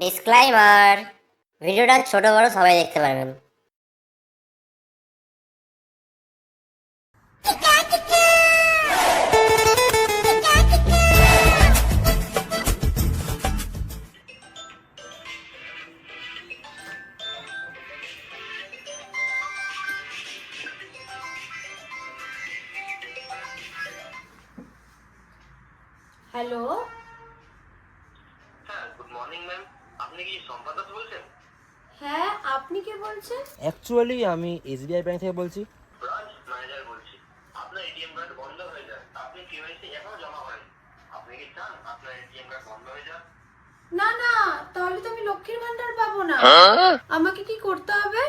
Disclaimer ভিডিওটা ছোট বড় সবাই দেখতে পারবেন। হ্যালো হ্যাঁ গুড মর্নিং ম্যাম আপনি কি সম্পাদ দাস বলছেন হ্যাঁ আপনি কে বলছেন? অ্যাকচুয়ালি আমি এসবিআই ব্যাংক থেকে বলছি। ব্রাঞ্চ ম্যানেজার বলছি। আপনার এটিএম কার্ড বন্ধ হয়ে যায় আপনি কেওয়াইসি এখনও জমা করেন আপনি কি চান আপনার এটিএম কার্ড বন্ধ হয়ে যাক? না না তাহলে তো আমি লক্ষ্মীর ভান্ডার পাবো না। আমাকে কি করতে হবে?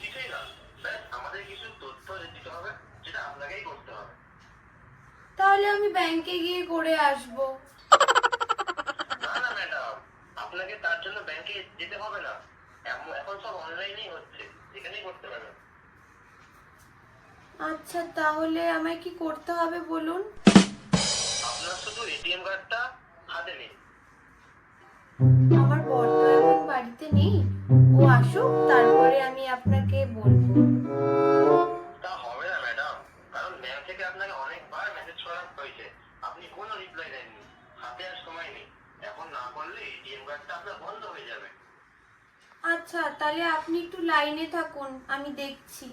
কিছুই না। আমাদের কিছু তথ্য দিতে হবে যেটা আপনাকেই করতে হবে। তাহলে আমি ব্যাংকে গিয়ে করে আসব। না না ম্যাডাম। আপনাকে তার জন্য ব্যাংকে যেতে হবে না। এখন সব অনলাইনেই হচ্ছে। এখানেই করতে পারবেন আচ্ছা তাহলে আমায় কি করতে হবে বলুন? আপনার শুধু এটিএম কার্ডটা হাতে নিন। আমার বর তো এখন বাড়িতে নেই। ও আসুক তারপরে আমি আপনাকে বলব। তা হবে না ম্যাডাম কারণ ব্যাংক থেকে আপনাকে অনেকবার মেসেজ করা হয়েছে। আপনি কোনো রিপ্লাই দেননি। হাতে আর সময় নেই। এখন না করলে এটিএম কার্ডটা আপনার বন্ধ হয়ে যাবে। আচ্ছা তাহলে আপনি একটু লাইনে থাকুন আমি দেখছি।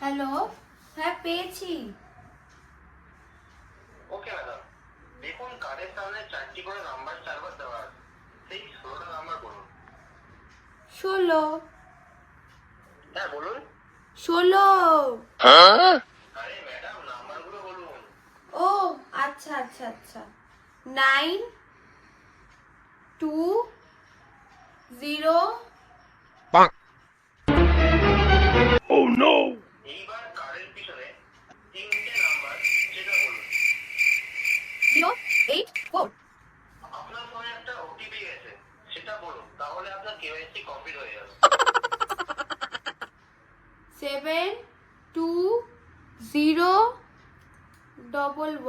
হ্যালো হ্যাঁ পেয়েছি। ওকে ম্যাডাম দেখুন কার্ডের সামনে চারটি করে নাম্বার চারবার দেওয়া আছে। সেই ষোলোটা নাম্বার বলুন। ষোলো। হ্যাঁ বলুন। ষোলো। বলুন ও আচ্ছা আচ্ছা আচ্ছা। Nine two zero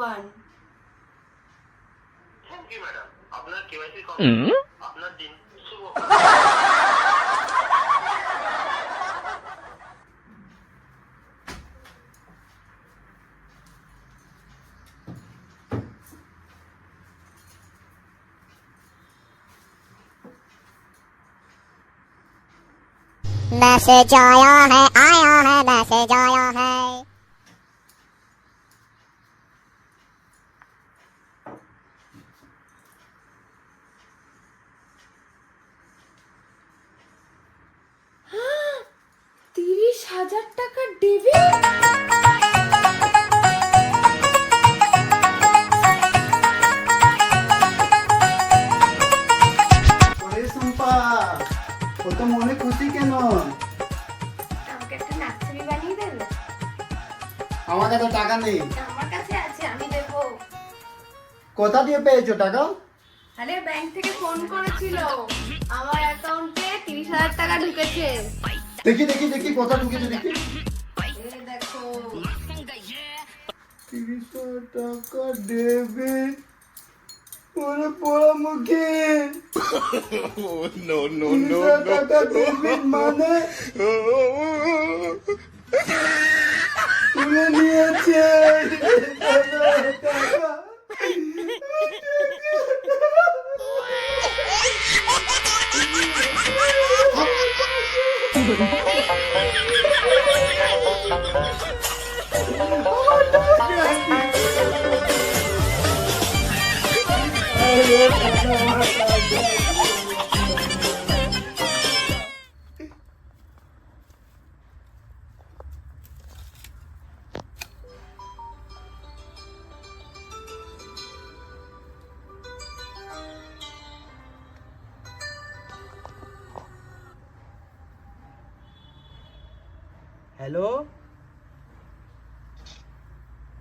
one thank you madam আপনার কেওয়াইসি কমপ্লিট আপনার দিন শুভ হোক। मैसेज आया है आया है मैसेज आया है হাজার টাকা ডেবিট সুম্পা কত মনে খুশি কেন? আমাকে একটা নার্সারি বানিয়ে দেবে আমার কাছে টাকা নেই। আমার কাছে আছে আমি দেবো। কোথা দিয়ে পেয়েছ টাকা? আরে ব্যাংক থেকে ফোন করেছিল। আমার অ্যাকাউন্টে তিরিশ হাজার টাকা ঢুকেছে। দেখি দেখি দেখি কথা ঢুকেছে দেখি। টাকা দেবে ওরে পড়া মুখে। হাজার no. টাকা দেবে মানে? তুলে নিয়েছে।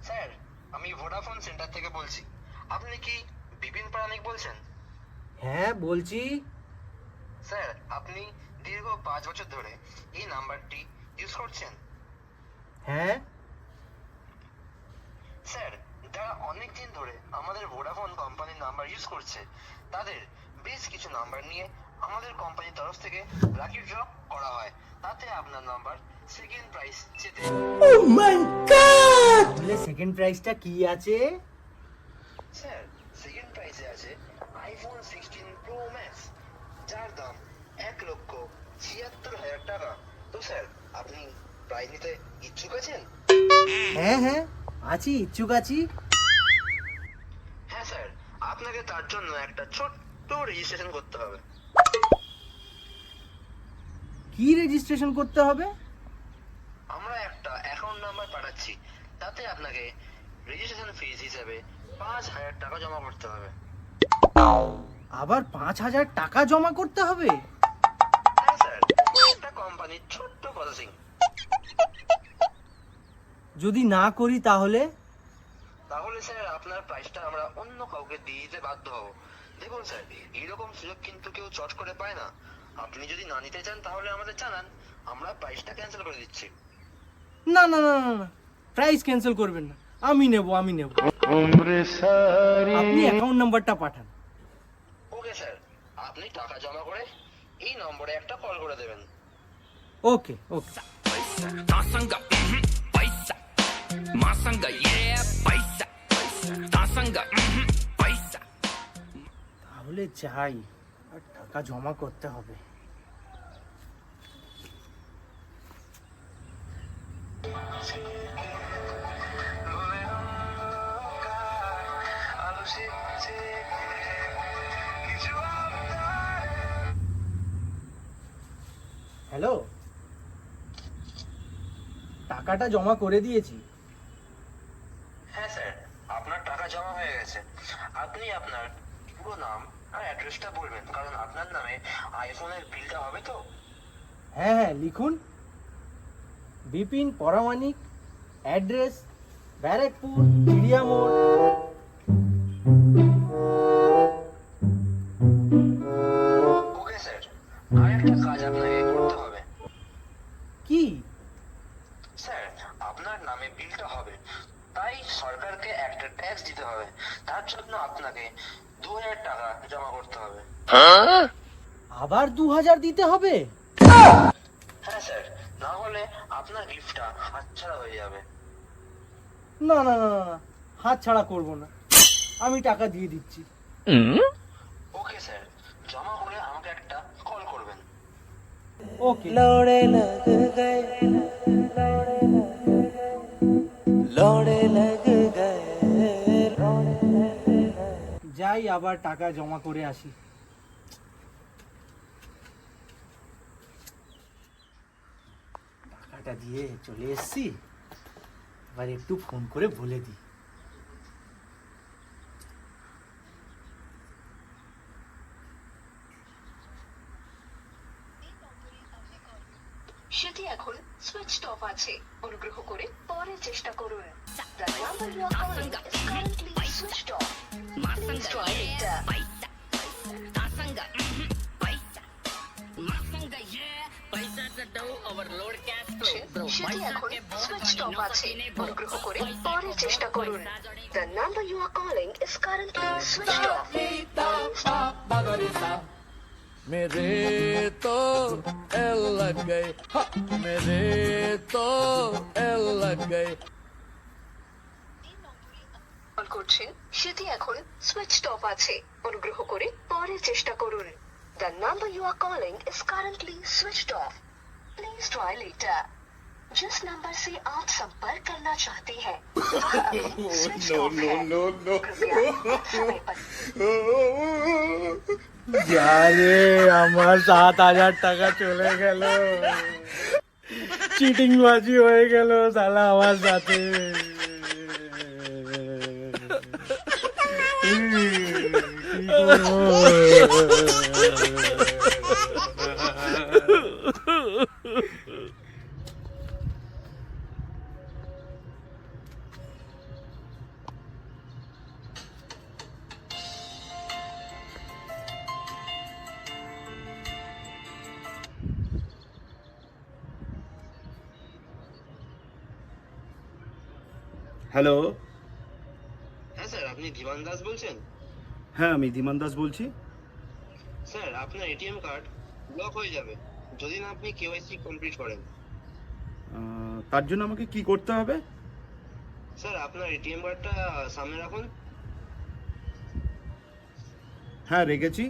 স্যার আমি ভোডাফোন সেন্টার থেকে বলছি। আপনি কি বিপিন প্রাণিক বলছেন? হ্যাঁ বলছি। স্যার আপনি দীর্ঘ পাঁচ বছর ধরে এই নাম্বারটি ইউজ করছেন। হ্যাঁ। স্যার যারা অনেক দিন ধরে আমাদের ভোডাফোন কোম্পানির নাম্বার ইউজ করছে তাদের বেশ কিছু নাম্বার নিয়ে আমাদের কোম্পানির তরফ থেকে লাকি ড্র করা হয়। তাতে আপনার নাম্বার সেকেন্ড প্রাইস জেতে ও মাই গড তাহলে সেকেন্ড প্রাইজটা কি আছে? স্যার সেকেন্ড প্রাইজে আছে আইফোন সিক্সটিন প্রো ম্যাক্স যার দাম এক লক্ষ ছিয়াত্তর হাজার টাকা। তো স্যার আপনি প্রাইজ নিতে ইচ্ছুক আছেন? হ্যাঁ হ্যাঁ আছি ইচ্ছুক আছি। হ্যাঁ স্যার আপনাকে তার জন্য একটা ছোট্ট রেজিস্ট্রেশন করতে হবে। কি রেজিস্ট্রেশন করতে হবে? আমরা একটা অ্যাকাউন্ট নাম্বার পাঠাচ্ছি। তাতে আপনাকে রেজিস্ট্রেশন ফিস হিসেবে পাঁচ হাজার টাকা জমা করতে হবে। আবার পাঁচ হাজার টাকা জমা করতে হবে? হ্যাঁ স্যার একটা কোম্পানির ছোট্ট প্রসেসিং যদি না করি তাহলে? তাহলে স্যার আপনার প্রাইসটা আমরা অন্য কাউকে দিয়ে দিতে বাধ্য হব। দেখুন স্যার এরকম সুযোগ কিন্তু কেউ চট করে পায় না। আপনি যদি না নিতে চান তাহলে আমাদের জানান আমরা প্রাইসটা ক্যান্সেল করে দিচ্ছি। না না না না না। প্রাইস ক্যান্সেল করবেন না। আমি নেব আমি নেব। আপনি অ্যাকাউন্ট নাম্বারটা পাঠান। ওকে স্যার আপনি টাকা জমা করে এই নম্বরে একটা কল করে দেবেন। ওকে ওকে। তাহলে যাই টাকা জমা করতে হবে। Thank you. হ্যালো? টাকাটা জমা করে দিয়েছি। হ্যাঁ স্যার আপনার টাকা জমা হয়ে গেছে। আপনি আপনার পুরো নাম আর অ্যাড্রেসটা বলবেন কারণ আপনার নামে আইফোনের বিলটা হবে তো? হ্যাঁ হ্যাঁ লিখুন। বিপিন পরামানিক অ্যাড্রেস ব্যারাকপুর চিড়িয়া হাজার দিতে হবে। হ্যাঁ স্যার না হলে আপনার গিফটটা হাতছাড়া হয়ে যাবে। না না না হাত ছাড়া করব না। আমি টাকা দিয়ে দিচ্ছি। ওকে স্যার জমা করে আমাকে একটা কল করবেন। ওকে। যাই আবার টাকা জমা করে আসি। টাকাটা দিয়ে চলে এসছি। এবার একটু ফোন করে বলে দিই। সেটি এখন সুইচড অফ আছে। অনুগ্রহ করে পরে চেষ্টা করুন। সেটি এখন সুইচ অফ আছে অনুগ্রহ করে পরে চেষ্টা করুন The number you are calling is currently switched off. मेरे तो एल लग गए हा, मेरे तो एल लग गए কল করছেন সেটি এখন সুইচ অফ আছে অনুগ্রহ করে পরে চেষ্টা করুন The number you are calling is currently switched off. Please try later. जिस नंबर से आप संपर्क करना चाहते हैं वह अभी स्विच ऑफ है कृपया समय पर যারে আমার সাত হাজার টাকা চলে গেল চিটিং বাজি হয়ে গেল সালা আমার সাথে কি করবো? হ্যালো। হ্যাঁ স্যার আপনি ধীমান দাস বলছেন? হ্যাঁ আমি ধীমান দাস বলছি। স্যার আপনার এটিএম কার্ড ব্লক হয়ে যাবে। যদি না আপনি কেওয়াইসি কমপ্লিট করেন। তার জন্য আমাকে কি করতে হবে? স্যার আপনার এটিএম কার্ডটা সামনে রাখুন। হ্যাঁ রেখেছি।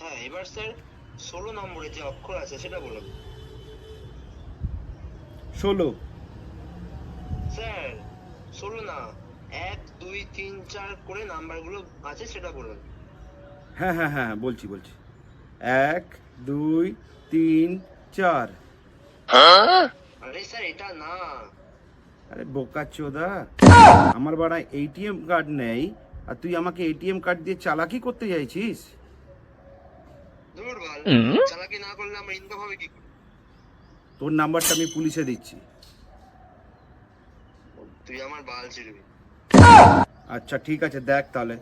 হ্যাঁ এবার স্যার ষোলো নম্বরে যে অক্ষর আছে সেটা বলুন। ষোলো। স্যার ষোলো না এক দুই তিন চার করে নাম্বারগুলো আছে সেটা বলুন। হ্যাঁ হ্যাঁ হ্যাঁ বলছি বলছি। এক দুই তিন চার। আরে স্যার এটা না। আরে বোকা চোদা। আমার বাড়া এটিএম কার্ড নেই আর তুই আমাকে এটিএম কার্ড দিয়ে চালাকি করতে চাইছিস? চালাকি না করলে আমার ইনকাম হবে কি তোর নাম্বারটা আমি পুলিশে দিচ্ছি। তুই আমার বাল ছিড়বি আচ্ছা ঠিক আছে দেখ তাহলে।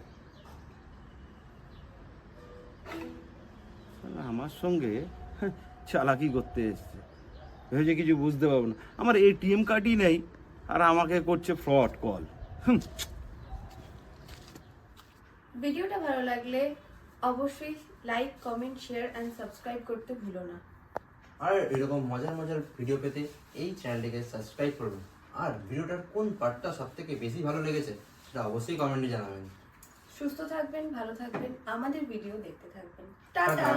আমার সঙ্গে চালাকি করতে এসছে। ভেবেছে কিছু বুঝতে পারব না। আমার এটিএম কার্ডই নেই আর আমাকে করছে ফ্রড কল ভিডিওটা ভালো লাগলে অবশ্যই like comment share and subscribe করতে ভুলো না। আর এরকম মজার মজার ভিডিও পেতে এই চ্যানেলটিকে সাবস্ক্রাইব করবেন আর ভিডিওটার কোন পার্টটা সব থেকে বেশি ভালো লেগেছে সেটা অবশ্যই কমেন্টে জানাবেন। সুস্থ থাকবেন ভালো থাকবেন আমাদের ভিডিও দেখতে থাকবেন টাটা।